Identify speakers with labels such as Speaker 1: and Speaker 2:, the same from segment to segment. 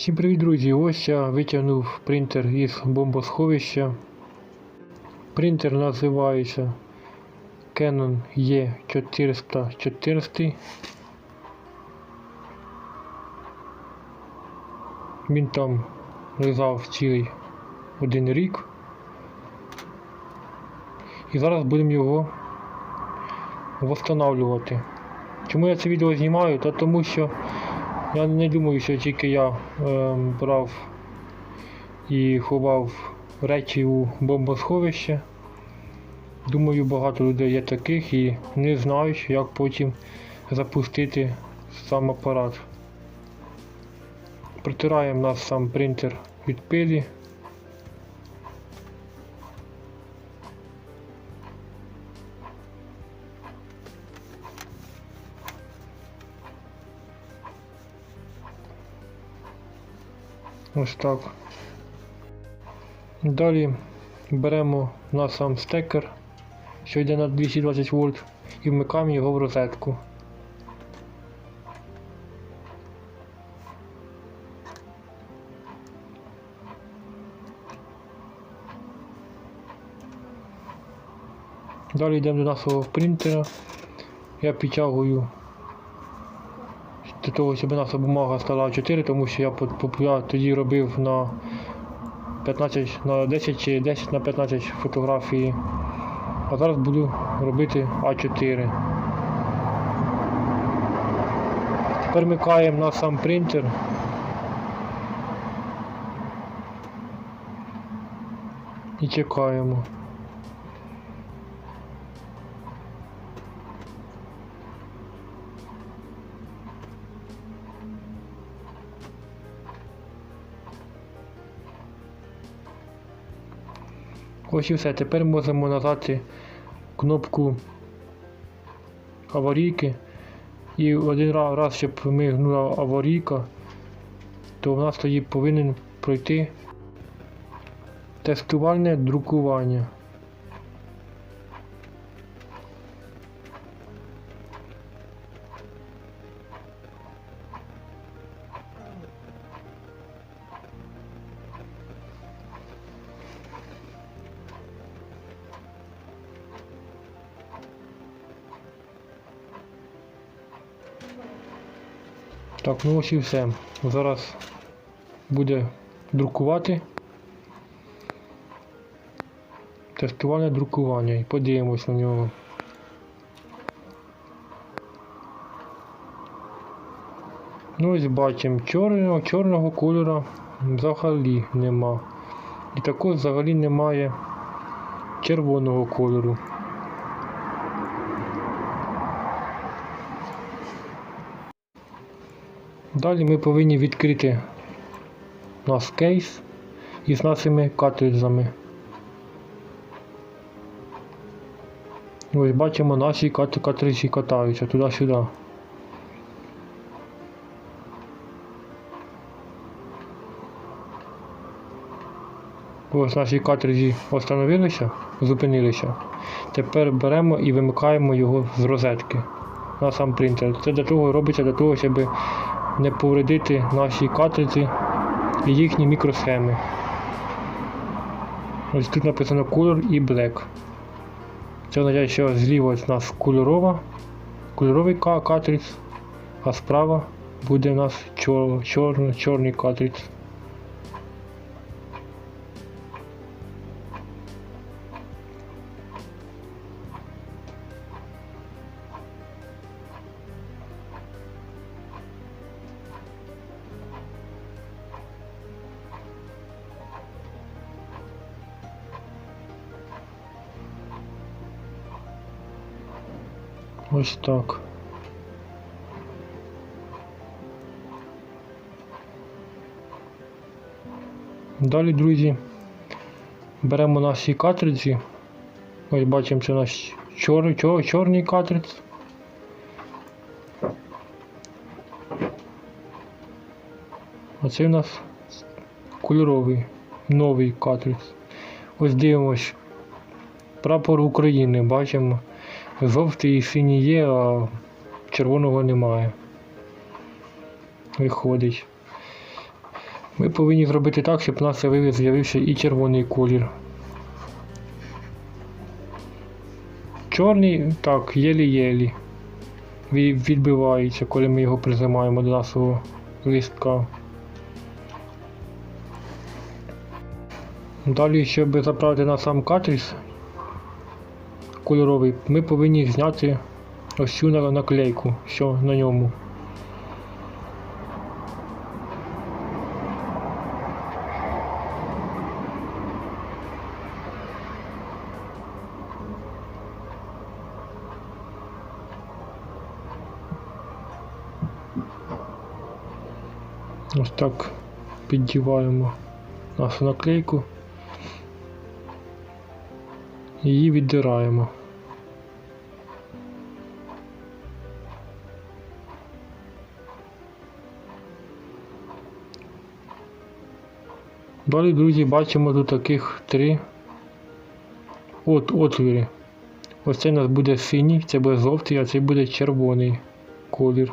Speaker 1: Всім привіт, друзі! Ось я витягнув принтер із бомбосховища. Принтер називається Canon E414. Він там лежав цілий один рік. І зараз будемо його восстанавлювати. Чому я це відео знімаю? Та тому що я не думаю, що тільки я ем, брав і ховав речі у бомбосховище. Думаю, багато людей є таких і не знають, як потім запустити сам апарат. Протираємо нас сам принтер від пилі. Ось так. Далі беремо на сам стекер, що йде на 220 вольт, і вмикаємо його в розетку. Далі йдемо до нашого принтера. Я підтягую для того, щоб наша бумага стала 4, тому що я, я тоді робив на 15 на 10 чи 10 на 15 фотографії. А зараз буду робити А4. Перемикаємо на сам принтер. І чекаємо. Ось і все. Тепер можемо нажати кнопку аварійки. І один раз, щоб мигнула аварійка, то в нас тоді повинен пройти тестувальне друкування. Так, ну ось і все. Зараз буде друкувати. Тестувальне друкування і подивимось на нього. Ну ось бачимо, чорного, чорного кольору взагалі нема. І також взагалі немає червоного кольору. Далі ми повинні відкрити наш кейс із нашими картриджами. Ось бачимо наші картриджі катаються туди-сюди. Ось наші картриджі остановилися, зупинилися. Тепер беремо і вимикаємо його з розетки на сам принтер. Це для того робиться для того, щоб не повредити наші катриці і їхні мікросхеми. Ось тут написано Color і Black. Це означає, що зліва у нас кольорова, кольоровий катриць, а справа буде у нас чор, чор, чорний картридж. Ось так. Далі, друзі, беремо наші картриджі. Ось бачимо, це наш чор, чор, чорний картридж. А це у нас кольоровий, новий картридж. Ось дивимось. Прапор України бачимо. Жовтий і синій є, а червоного немає. Виходить. Ми повинні зробити так, щоб у нас з'явився і червоний колір. Чорний, так, єлі-єлі. Відбивається, коли ми його прижимаємо до нашого листка. Далі, щоб заправити на сам катріс кольоровий, ми повинні зняти ось цю на- наклейку, що на ньому. Ось так піддіваємо нашу наклейку. і Її віддираємо. Далі, друзі, бачимо тут таких три от, отвіри. Ось цей у нас буде синій, це буде жовтий, а цей буде червоний колір.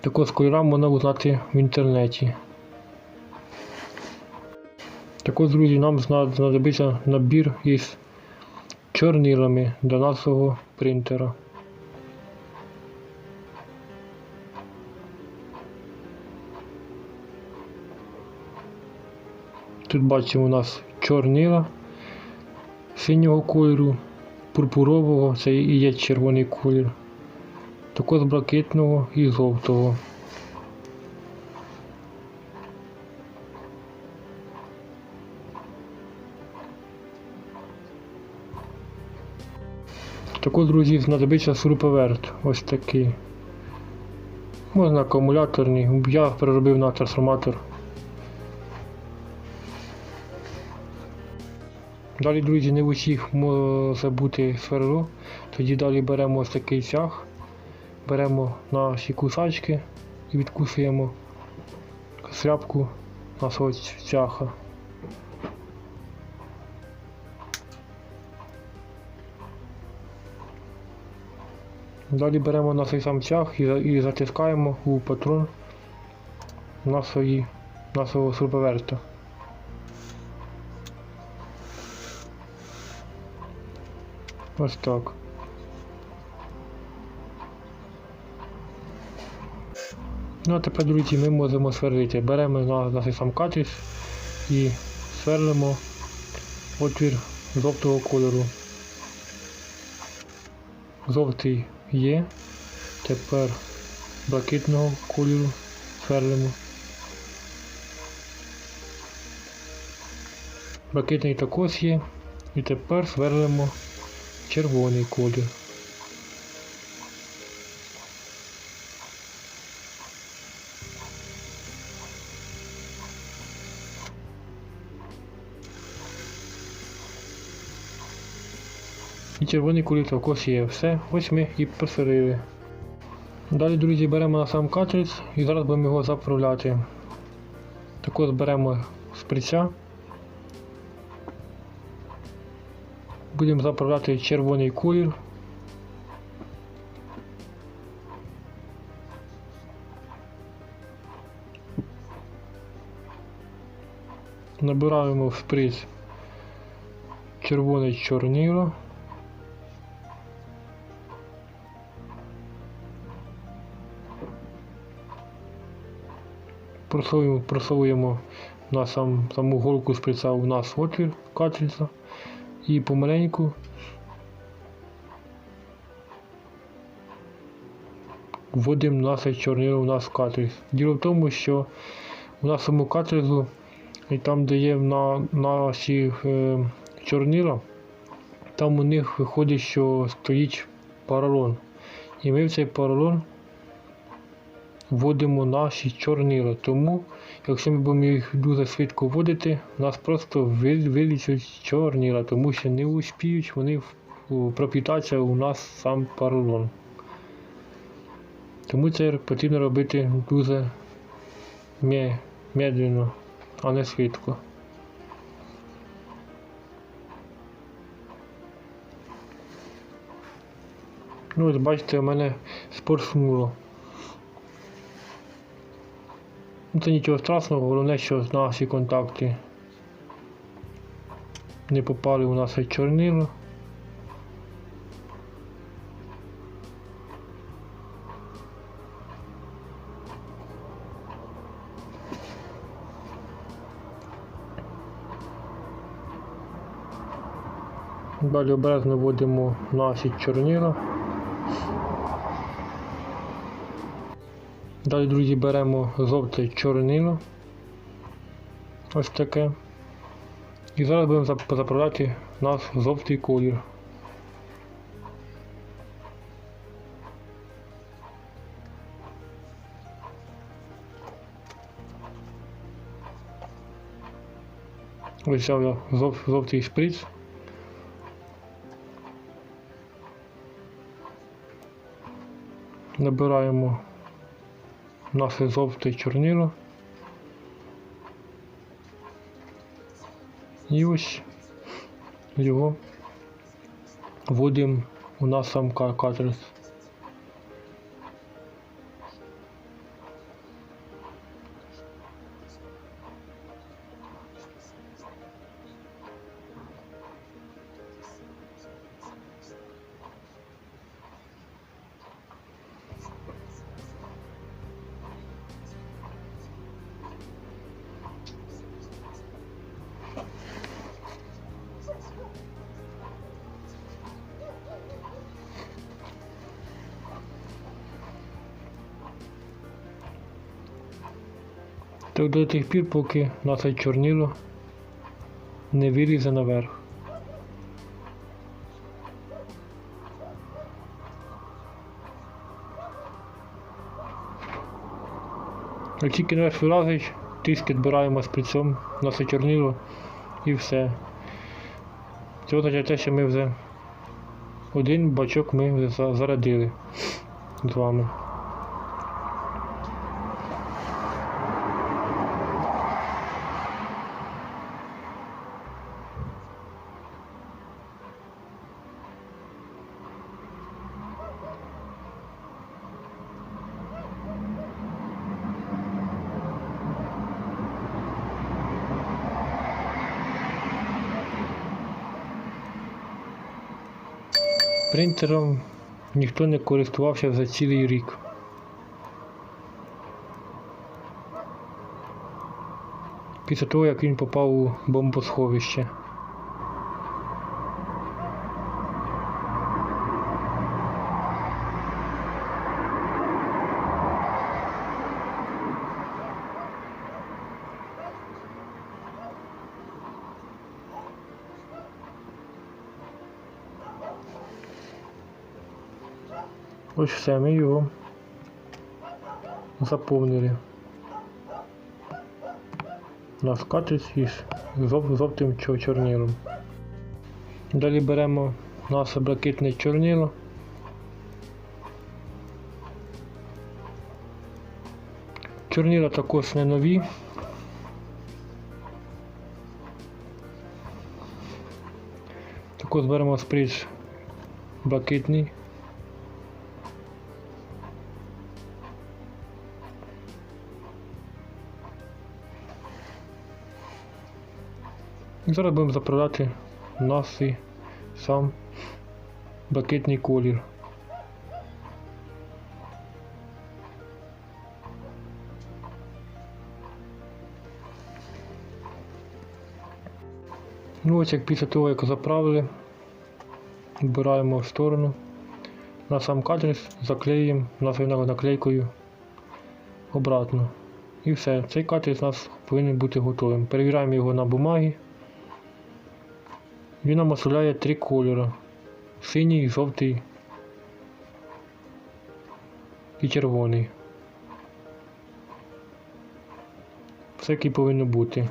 Speaker 1: Також кольора можна узнати в інтернеті. Також, друзі, нам знадобиться набір із чорнилами для нашого принтера. Тут бачимо у нас чорнила синього кольору, пурпурового, це і є червоний колір, також блакитного і жовтого. Також, друзі, знадобиться шуруповерт. Ось такий. Можна акумуляторний. Я переробив на трансформатор. Далі, друзі, не в усіх може бути сверло. Тоді далі беремо ось такий цях, беремо наші кусачки і відкусуємо шляпку нашого цяха. Далі беремо на цей сам цях і, затискаємо у патрон нашої, нашого шуруповерта. Ось так. Ну а тепер, друзі, ми можемо сверлити. Беремо на, на сам катріс і сверлимо отвір жовтого кольору. Жовтий є. Тепер блакитного кольору сверлимо. Блакитний також є. І тепер сверлимо червоний колір. І червоний колір також є. Все, ось ми і просверлили. Далі, друзі, беремо на сам катридж і зараз будемо його заправляти. Також беремо шприця. Будемо заправляти червоний колір. Набираємо в шприц червоне чорнило. Просовуємо, просовуємо на сам, саму голку шприца у нас отвір картриджа і помаленьку вводимо наше чорнило у нас в картридж. Діло в тому, що у нас саму картриджу і там, де є на наші е, чорнила, там у них виходить, що стоїть поролон. І ми в цей поролон вводимо наші чорнила. Тому, якщо ми будемо їх дуже швидко вводити, у нас просто вил- вилічать чорнила, тому що не успіють вони пропітатися у нас сам поролон. Тому це потрібно робити дуже медленно, а не швидко. Ну, ось бачите, у мене спорснуло. Ну, Це нічого страшного, головне, що наші контакти не попали у нас чорнило. Далі обережно вводимо наші чорнила. Далі, друзі, беремо жовте чорнило. Ось таке. І зараз будемо зап- заправляти наш жовтий колір. Взяв я жов- жовтий шприц. Набираємо наше жовте чорнило. І ось його вводимо у нас сам ка- картридж. Так до тих пір, поки наше чорнило не вилізе наверх. Як тільки наверх вилазить, трішки відбираємо шприцом наше чорнило і все. Це означає те, що ми вже один бачок ми вже за- зарядили з вами. Принтером ніхто не користувався за цілий рік. Після того, як він попав у бомбосховище. Ось все, ми його заповнили. Наш картридж із жов- жовтим чор- чорнилом. Далі беремо наше блакитне чорнило. Чорнила також не нові. Також беремо спріж блакитний. Зараз будемо заправляти наш сам блакитний колір. Ну ось як після того, як заправили, вбираємо в сторону. На сам картридж заклеїмо нашою наклейкою обратно. І все, цей картридж у нас повинен бути готовим. Перевіряємо його на бумагі. Він нам оставляє три кольори. Синій, жовтий і червоний. Все як і повинно бути.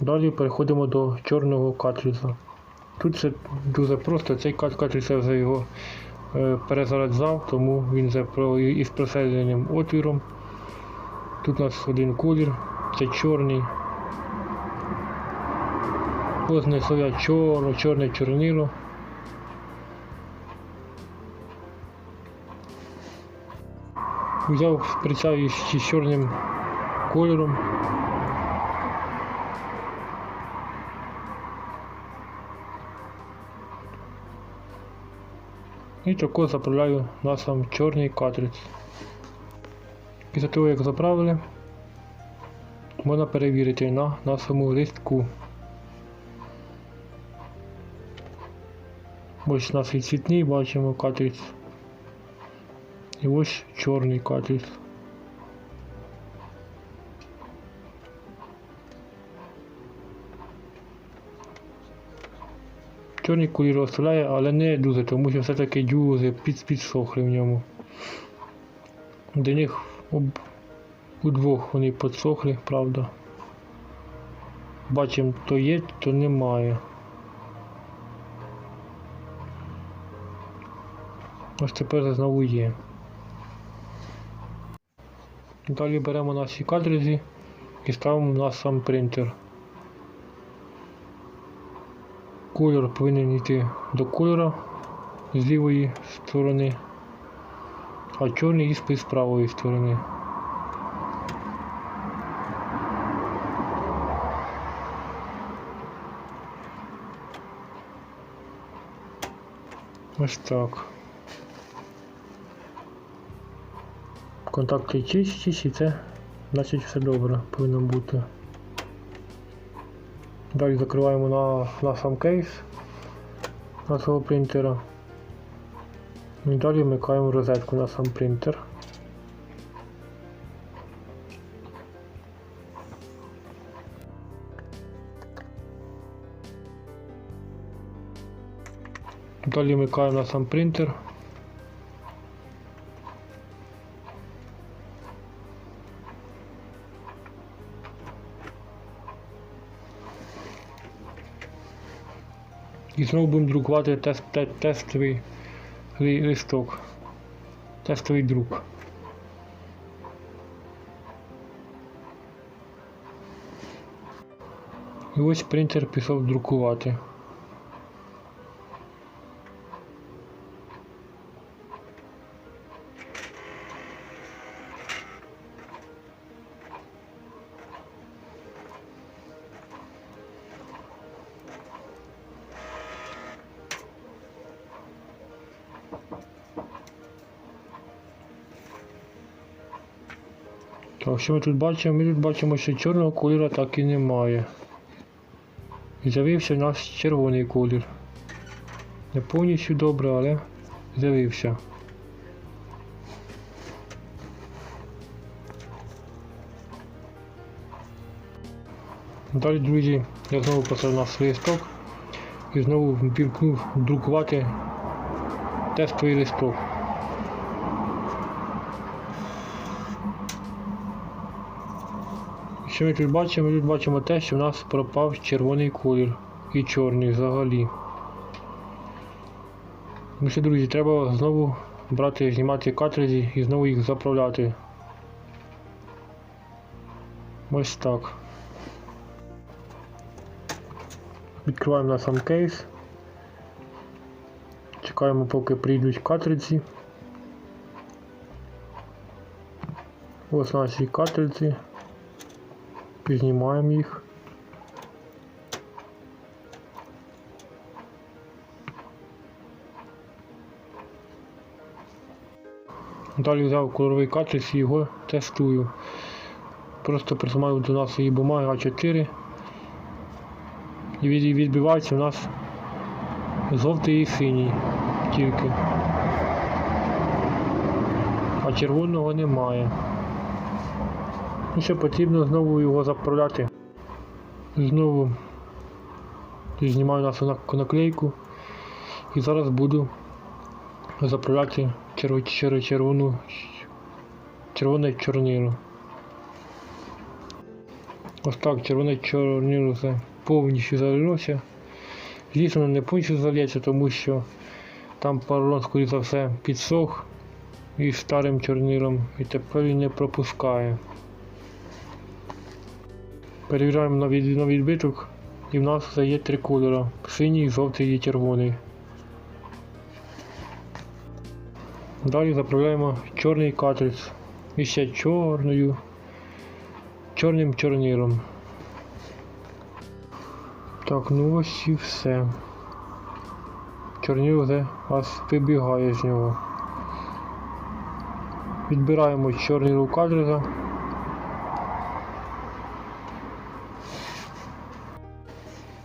Speaker 1: Далі переходимо до чорного картриджа. Тут все дуже просто, цей картридж я вже його е, перезаряджав, тому він вже із просередненим отвіром. Тут у нас один колір, це чорний. Кожне своє чорно, чорне чорнило. Взяв шприця із з чорним кольором. І тако заправляю на сам чорний картридж. Після того, як заправили, можна перевірити на нашому листку. Ось у нас і цвітний, бачимо картридж. І ось чорний картридж. Чорний колір оставляє, але не дуже, тому що все-таки дюзи під, підсохли в ньому. До них об, удвох вони підсохли, правда. Бачимо, то є, то немає. Ось тепер знову є. Далі беремо наші картриджі і ставимо на сам принтер. Кольор повинен йти до кольора з лівої сторони, а чорний із з правої сторони. Ось так. Контакти чисті, і це значить все добре повинно бути. Далі закриваємо на, на сам кейс нашого принтера. І далі вмикаємо розетку на сам принтер. Далі вмикаємо на сам принтер. Знову будемо друкувати тест, тест, тестовий листок. Тестовий друк. І ось принтер пішов друкувати. Так, що ми тут бачимо? Ми тут бачимо, що чорного кольору так і немає. І З'явився у нас червоний колір. Не повністю добре, але з'явився. Далі, друзі, я знову поставив на свій листок і знову вімкнув друкувати тестовий листок. Що ми тут бачимо? Ми тут бачимо те, що в нас пропав червоний колір і чорний взагалі. Ну що, друзі, треба знову брати, знімати картриджі і знову їх заправляти. Ось так. Відкриваємо на сам кейс. Чекаємо, поки прийдуть картриджі. Ось наші картриджі. Знімаємо їх. Далі взяв кольоровий картридж і його тестую. Просто присмаю до нашої бумаги А4 і відбивається у нас жовтий і синій тільки. А червоного немає. І ще потрібно знову його заправляти. Знову знімаю нашу нак- наклейку і зараз буду заправляти черв- чер- червону червоне чорнило. Ось так червоне чорнило повністю залилося. Звісно, не повністю залється, тому що там поролон, скоріше за все, підсох із старим чорнилом і тепер він не пропускає. Перевіряємо на, від, на відбиток і в нас вже є три кольори. Синій, жовтий і червоний. Далі заправляємо чорний картридж І ще чорною. Чорним чорнілом. Так, ну ось і все. Чорніл вже аж вибігає з нього. Відбираємо чорний рук.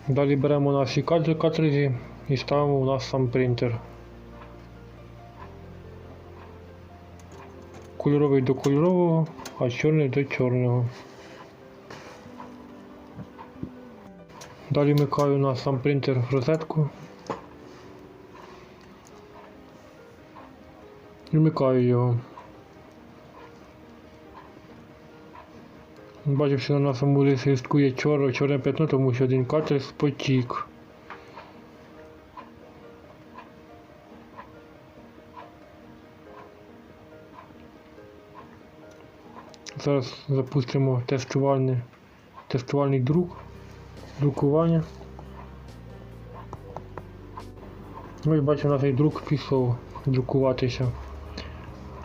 Speaker 1: Далі беремо наші картри- картриджі і ставимо у нас сам принтер. Кольоровий до кольорового, а чорний до чорного. Далі вмикаю на сам принтер в розетку. Вмикаю його. Бачив, що на нашому листку є чор, чорне п'ятно, тому що один картер спотік. Зараз запустимо тестувальний, тестувальний друк, друкування. Ну і бачимо, наш друк пішов друкуватися.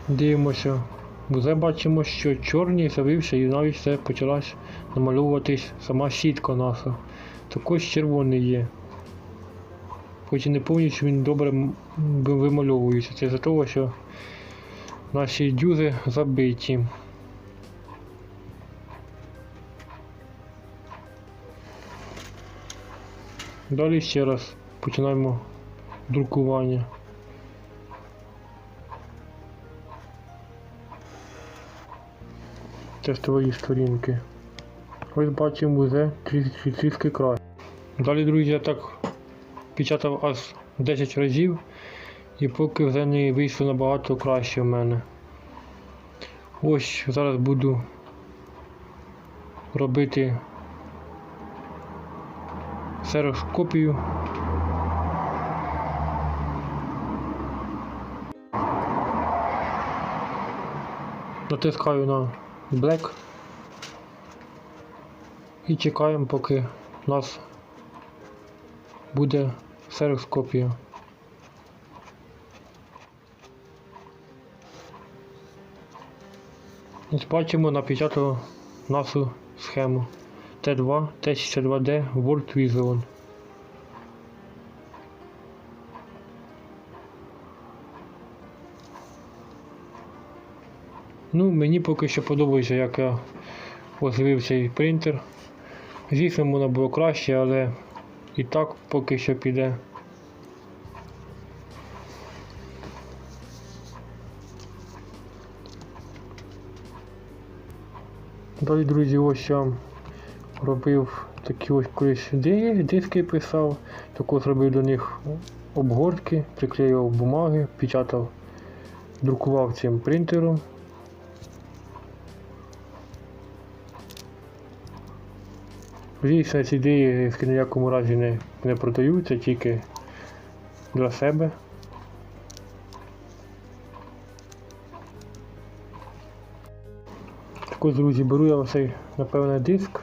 Speaker 1: Дивимося. Вже бачимо, що чорний з'явився і навіть все почалась намальовуватись сама сітка наша. Також червоний є. Хоч і не повністю він добре вимальовується. Це за того, що наші дюзи забиті. Далі ще раз починаємо друкування. Тестової сторінки. Ось бачимо трішки трішки краще. Далі, друзі, я так печатав аж 10 разів і поки вже не вийшло набагато краще в мене. Ось зараз буду робити копію. Натискаю на Black і чекаємо, поки у нас буде копія. Ось бачимо напечатало нашу схему Т2, Т62D World Vision. Ну, мені поки що подобається, як я озвив цей принтер. Звісно, воно було краще, але і так поки що піде. Далі, друзі, ось я робив такі ось колись ди- диски писав, також робив до них обгортки, приклеював бумаги, печатав, друкував цим принтером. Звісно, ці ідеї в ніякому разі не, не продаються, тільки для себе. Так ось, друзі, беру я оцей, напевне, диск.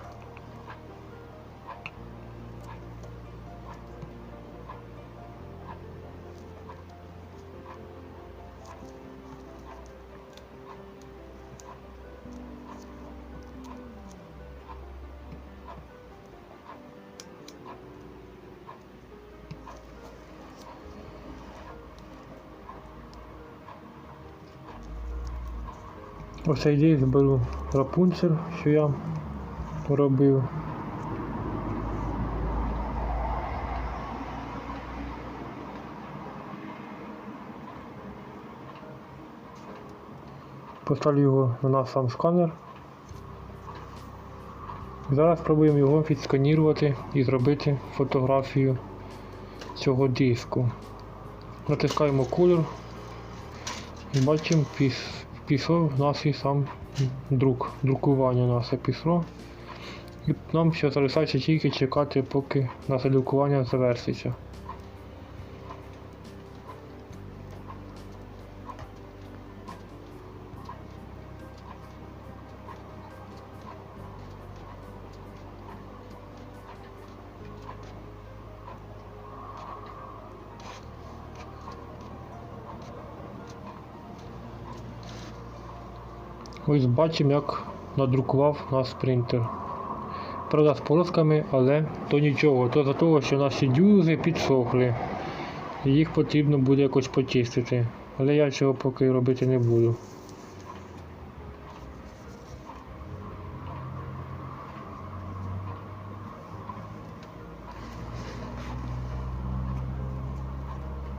Speaker 1: Оцей диск беру рапунцель, що я робив. Поставлю його на сам сканер. Зараз спробуємо його відсканірувати і зробити фотографію цього диску. Натискаємо колір і бачимо піс, пішов наш і сам друк, друкування наше пішло. І нам ще залишається тільки чекати, поки наше друкування завершиться. Ось бачимо, як надрукував наш принтер. Правда, з полосками, але то нічого. То за того, що наші дюзи підсохли. І їх потрібно буде якось почистити. Але я цього поки робити не буду.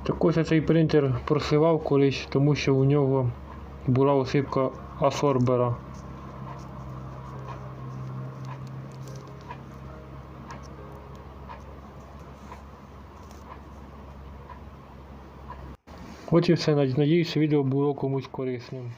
Speaker 1: Також я цей принтер просивав колись, тому що у нього була осипка асорбера. От і все. Надіюсь, відео було комусь корисним.